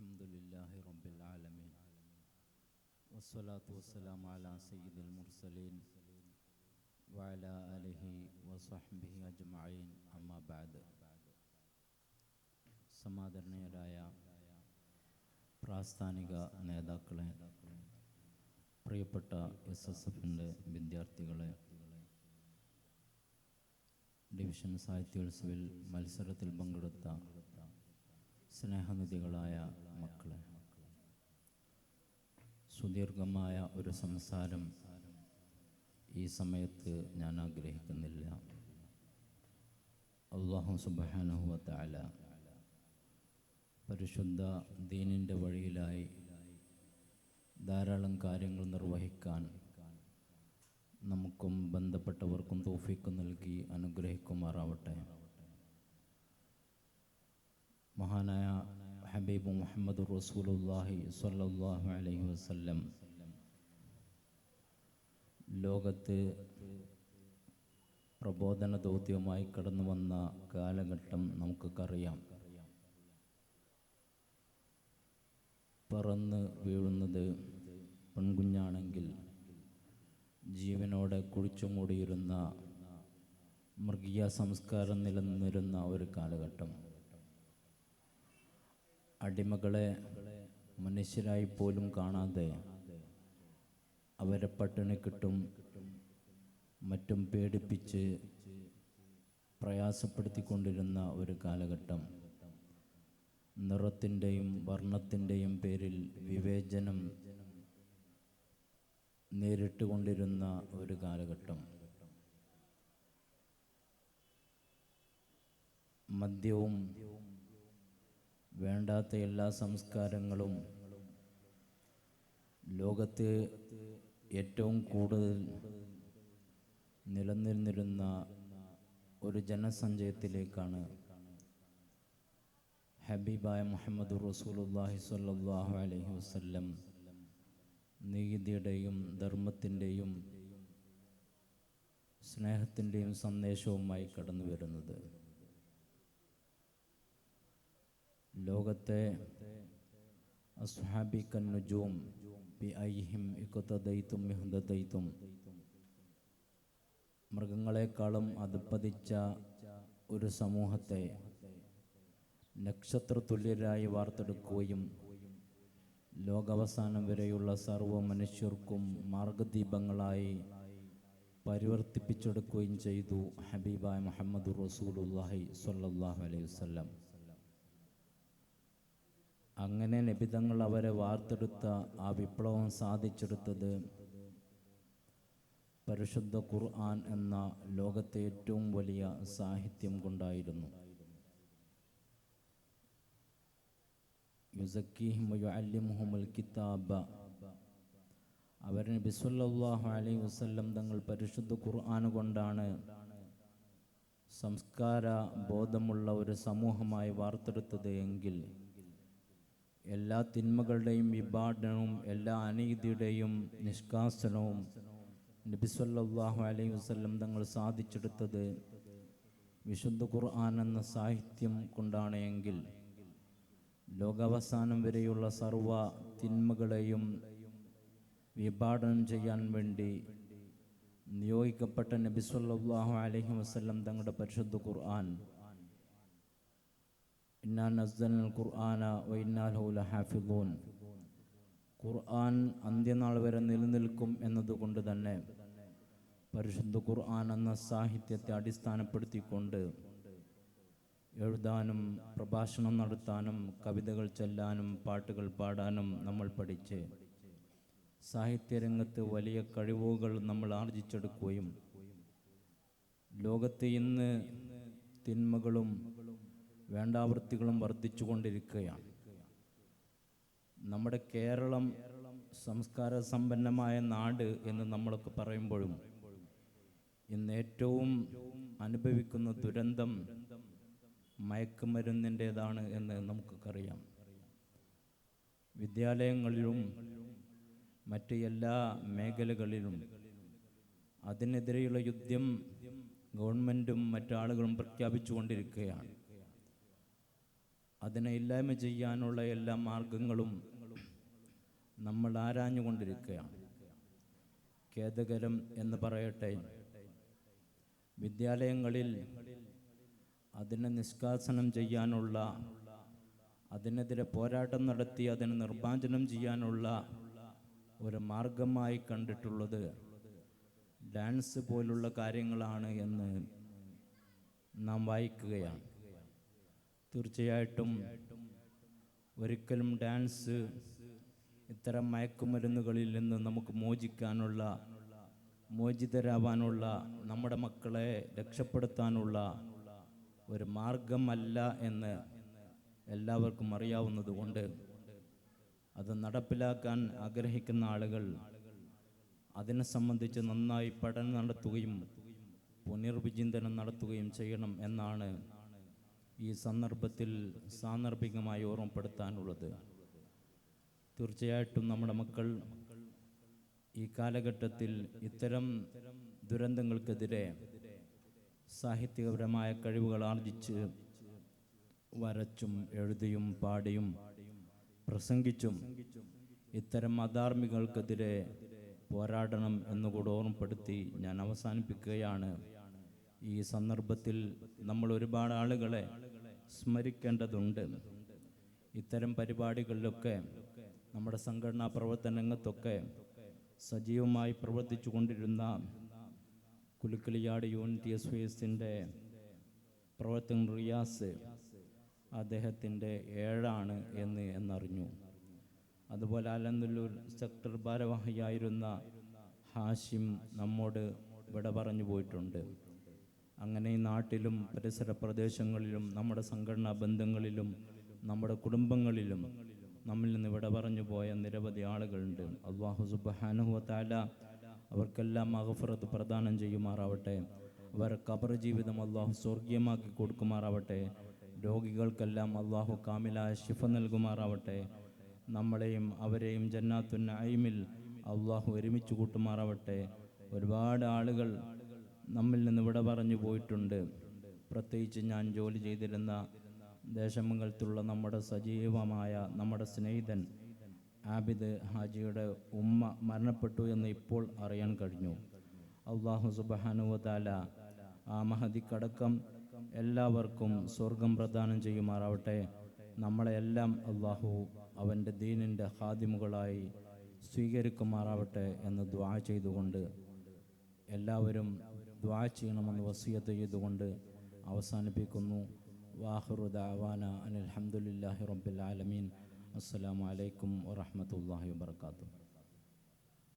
الحمد لله رب العالمين والصلاة والسلام على سيد المرسلين وعلى آله وصحبه أجمعين أما بعد സമാദരണീയരായ പ്രാസ്ഥാനിക നേതാക്കളെ പ്രിയപ്പെട്ട S S എഫിൻ്റെ വിദ്യാർത്ഥികളെ ഡിവിഷൻ സാഹിത്യോത്സവിൽ മത്സരത്തിൽ പങ്കെടുത്ത സ്നേഹനിധികളായ മക്കളെ. സുദീർഘമായ ഒരു സംസാരം ഈ സമയത്ത് ഞാൻ ആഗ്രഹിക്കുന്നില്ല. അള്ളാഹു സുബാനുഹുവല പരിശുദ്ധ ദീനിന്റെ വഴിയിലായി ധാരാളം കാര്യങ്ങൾ നിർവഹിക്കാൻ നമുക്കും ബന്ധപ്പെട്ടവർക്കും തോഫിക്ക് നൽകി അനുഗ്രഹിക്കുമാറാവട്ടെ. മഹാനായ ഹബീബ് മുഹമ്മദ് റസൂലുല്ലാഹി സ്വല്ലല്ലാഹു അലൈഹി വസല്ലം. ലോകത്ത് പ്രബോധന ദൗത്യവുമായി കടന്നു വന്ന കാലഘട്ടം നമുക്കറിയാം പറന്ന് വീഴുന്നത് പെൺകുഞ്ഞാണെങ്കിൽ ജീവനോടെ കുഴിച്ചു മൂടിയിരുന്ന മൃഗീയ സംസ്കാരം നിലനിന്നിരുന്ന ഒരു കാലഘട്ടം. അടിമകളെ മനുഷ്യരായി പോലും കാണാതെ അവരെ പട്ടിണി കിട്ടും മറ്റും പേടിപ്പിച്ച് പ്രയാസപ്പെടുത്തിക്കൊണ്ടിരുന്ന ഒരു കാലഘട്ടം. നിറത്തിന്റെയും വർണത്തിന്റെയും പേരിൽ വിവേചനം നേരിട്ടുകൊണ്ടിരുന്ന ഒരു കാലഘട്ടം. മദ്യവും വേണ്ടാത്ത എല്ലാ സംസ്കാരങ്ങളും ലോകത്ത് ഏറ്റവും കൂടുതൽ നിലനിന്നിരുന്ന ഒരു ജനസഞ്ചയത്തിലേക്കാണ്. ഹബീബായ മുഹമ്മദ് റസൂലുല്ലാഹി സ്വല്ലല്ലാഹു അലൈഹി വസല്ലം നീതിയുടെയും ധർമ്മത്തിന്റെയും സ്നേഹത്തിന്റെയും സന്ദേശവുമായി കടന്നു വരുന്നത് ലോകത്തെ മൃഗങ്ങളെക്കാളും അതുപ്പതിച്ച ഒരു സമൂഹത്തെ നക്ഷത്രതുല്യരായി വാർത്തെടുക്കുകയും ലോകാവസാനം വരെയുള്ള സർവ മനുഷ്യർക്കും മാർഗദീപങ്ങളായി പരിവർത്തിപ്പിച്ചെടുക്കുകയും ചെയ്തു ഹബീബായ മുഹമ്മദ് റസൂലുല്ലാഹി സ്വല്ലല്ലാഹു അലൈഹി വസല്ലം. അങ്ങനെ നബിതങ്ങൾ അവരെ വാർത്തെടുത്ത ആ വിപ്ലവം സാധിച്ചെടുത്തത് പരിശുദ്ധ ഖുർആൻ എന്ന ലോകത്തെ ഏറ്റവും വലിയ സാഹിത്യം കൊണ്ടായിരുന്നു. കിതാബ. അവർ നബി സല്ലല്ലാഹു അലൈഹി വസല്ലം തങ്ങൾ പരിശുദ്ധ ഖുർആൻ കൊണ്ടാണ് സംസ്കാര ബോധമുള്ള ഒരു സമൂഹമായി വാർത്തെടുത്തത് എങ്കിൽ എല്ലാ തിന്മകളുടെയും വിഭാടനവും എല്ലാ അനീതിയുടെയും നിഷ്കാസനവും നബിസ്വല്ലാഹു അലൈഹി വസല്ലം തങ്ങൾ സാധിച്ചെടുത്തത് വിശുദ്ധ ഖുർആൻ എന്ന സാഹിത്യം കൊണ്ടാണ് എങ്കിൽ ലോകാവസാനം വരെയുള്ള സർവ തിന്മകളെയും വിഭാടനം ചെയ്യാൻ വേണ്ടി നിയോഗിക്കപ്പെട്ട നബിസ്വല്ലാഹു അലൈഹി വസല്ലം തങ്ങളുടെ പരിശുദ്ധ ഖുർആൻ ഇന്നാ നസ്സൽ ഖുർആന വ ഇന്നാ ലഹു ലഹാഫിദൂൻ ഖുർആൻ അന്ത്യനാൾ വരെ നിലനിൽക്കും എന്നതുകൊണ്ട് തന്നെ പരിശുദ്ധ ഖുർആൻ എന്ന സാഹിത്യത്തെ അടിസ്ഥാനപ്പെടുത്തിക്കൊണ്ട് എഴുതാനും പ്രഭാഷണം നടത്താനും കവിതകൾ ചൊല്ലാനും പാട്ടുകൾ പാടാനും നമ്മൾ പഠിച്ച് സാഹിത്യരംഗത്ത് വലിയ കഴിവുകൾ നമ്മൾ ആർജിച്ചെടുക്കുകയും ലോകത്ത് ഇന്ന് തിന്മകളും വേണ്ടാവൃത്തികളും വർദ്ധിച്ചുകൊണ്ടിരിക്കുകയാണ്. നമ്മുടെ കേരളം സംസ്കാര സമ്പന്നമായ നാട് എന്ന് നമ്മളൊക്കെ പറയുമ്പോഴും ഇന്ന് ഏറ്റവും അനുഭവിക്കുന്ന ദുരന്തം മയക്കുമരുന്നിന്റെതാണ് എന്ന് നമുക്കറിയാം വിദ്യാലയങ്ങളിലും മറ്റ് എല്ലാ മേഖലകളിലും അതിനെതിരെയുള്ള യുദ്ധം ഗവൺമെന്റും മറ്റാളുകളും പ്രഖ്യാപിച്ചുകൊണ്ടിരിക്കുകയാണ്. അതിനെ ഇല്ലായ്മ ചെയ്യാനുള്ള എല്ലാ മാർഗങ്ങളും നമ്മൾ ആരാഞ്ഞുകൊണ്ടിരിക്കുകയാണ്. ഖേദകരം എന്ന് പറയട്ടെ. വിദ്യാലയങ്ങളിൽ അതിനെ നിഷ്കാസനം ചെയ്യാനുള്ള അതിനെതിരെ പോരാട്ടം നടത്തി അതിനെ നിർമ്മാർജനം ചെയ്യാനുള്ള ഒരു മാർഗമായി കണ്ടിട്ടുള്ളത് ഡാൻസ് പോലുള്ള കാര്യങ്ങളാണ് എന്ന് നാം വായിക്കുകയാണ്. തീർച്ചയായിട്ടും ഒരിക്കലും ഡാൻസ് ഇത്തരം മയക്കുമരുന്നുകളിൽ നിന്ന് നമുക്ക് മോചിക്കാനുള്ള മോചിതരാവാനുള്ള നമ്മുടെ മക്കളെ രക്ഷപ്പെടുത്താനുള്ള ഒരു മാർഗമല്ല എന്ന് എല്ലാവർക്കും അറിയാവുന്നതുകൊണ്ട് അത് നടപ്പിലാക്കാൻ ആഗ്രഹിക്കുന്ന ആളുകൾ അതിനെ സംബന്ധിച്ച് നന്നായി പഠനം നടത്തുകയും പുനർവിചിന്തനം നടത്തുകയും ചെയ്യണം എന്നാണ് ഈ സന്ദർഭത്തിൽ സാന്ദർഭികമായി ഓർമ്മപ്പെടുത്താനുള്ളത്. തീർച്ചയായിട്ടും നമ്മുടെ മക്കൾ ഈ കാലഘട്ടത്തിൽ ഇത്തരം ദുരന്തങ്ങൾക്കെതിരെ സാഹിത്യപരമായ കഴിവുകൾ ആർജിച്ച് വരച്ചും എഴുതിയും പാടിയും പ്രസംഗിച്ചും ഇത്തരം അധാർമികൾക്കെതിരെ പോരാടണം എന്നുകൂടെ ഓർമ്മപ്പെടുത്തി ഞാൻ അവസാനിപ്പിക്കുകയാണ്. ഈ സന്ദർഭത്തിൽ നമ്മൾ ഒരുപാട് ആളുകളെ സ്മരിക്കേണ്ടതുണ്ട്. ഇത്തരം പരിപാടികളിലൊക്കെ നമ്മുടെ സംഘടനാ പ്രവർത്തനങ്ങൾക്കൊക്കെ സജീവമായി പ്രവർത്തിച്ചു കൊണ്ടിരുന്ന കുലുക്കിളിയാട് യൂണിറ്റി എസ് എസിന്റെ പ്രവർത്തകൻ റിയാസ് അദ്ദേഹത്തിന്റെ ഏഴാണ് എന്ന് എന്നറിഞ്ഞു. അതുപോലെ അലനല്ലൂർ സെക്ടർ ഭാരവാഹിയായിരുന്ന ഹാഷിം നമ്മോട് വിട പറഞ്ഞു പോയിട്ടുണ്ട്. അങ്ങനെ ഈ നാട്ടിലും പരിസര പ്രദേശങ്ങളിലും നമ്മുടെ സംഘടനാ ബന്ധങ്ങളിലും നമ്മുടെ കുടുംബങ്ങളിലും നമ്മിൽ നിന്ന് ഇവിടെ പറഞ്ഞു പോയ നിരവധി ആളുകളുണ്ട്. അള്ളാഹു സുബാനുഹുവത്താല അവർക്കെല്ലാം അഹഫറത്ത് പ്രദാനം ചെയ്യുമാറാവട്ടെ. അവർ കബർ ജീവിതം അള്ളാഹു സ്വർഗീയമാക്കി കൊടുക്കുമാറാവട്ടെ. രോഗികൾക്കെല്ലാം അള്ളാഹു കാമിലായ ശിഫ നൽകുമാറാവട്ടെ. നമ്മളെയും അവരെയും ജന്നാത്തുൻ ഐമിൽ അള്ളാഹു ഒരുമിച്ച് കൂട്ടുമാറാവട്ടെ. ഒരുപാട് ആളുകൾ നമ്മിൽ നിന്ന് ഇവിടെ പറഞ്ഞു പോയിട്ടുണ്ട്. പ്രത്യേകിച്ച് ഞാൻ ജോലി ചെയ്തിരുന്ന ദേശമംഗലത്തുള്ള നമ്മുടെ സജീവമായ നമ്മുടെ സ്നേഹിതൻ ആബിദ് ഹാജിയുടെ ഉമ്മ മരണപ്പെട്ടു എന്ന് ഇപ്പോൾ അറിയാൻ കഴിഞ്ഞു. അള്ളാഹു സുബാനുവതാല ആ മഹദിക്കടക്കം എല്ലാവർക്കും സ്വർഗം പ്രദാനം ചെയ്യുമാറാവട്ടെ. നമ്മളെല്ലാം അള്ളാഹു അവന്റെ ദീനിന്റെ ഹാദിമുകളായി സ്വീകരിക്കുമാറാവട്ടെ എന്ന് ദ്വാ ചെയ്തുകൊണ്ട് എല്ലാവരും ദ്വാ ചെയ്യണമെന്ന് വസീയത്ത് ചെയ്തുകൊണ്ട് അവസാനിപ്പിക്കുന്നു. വാഹുറു ദാവാന അനിൽഹമുല്ലാഹി റബ്ബിൽ ആലമീൻ. അസ്സലാമു അലൈക്കും വറഹ്മത്തുള്ളാഹി വബർക്കാത്തു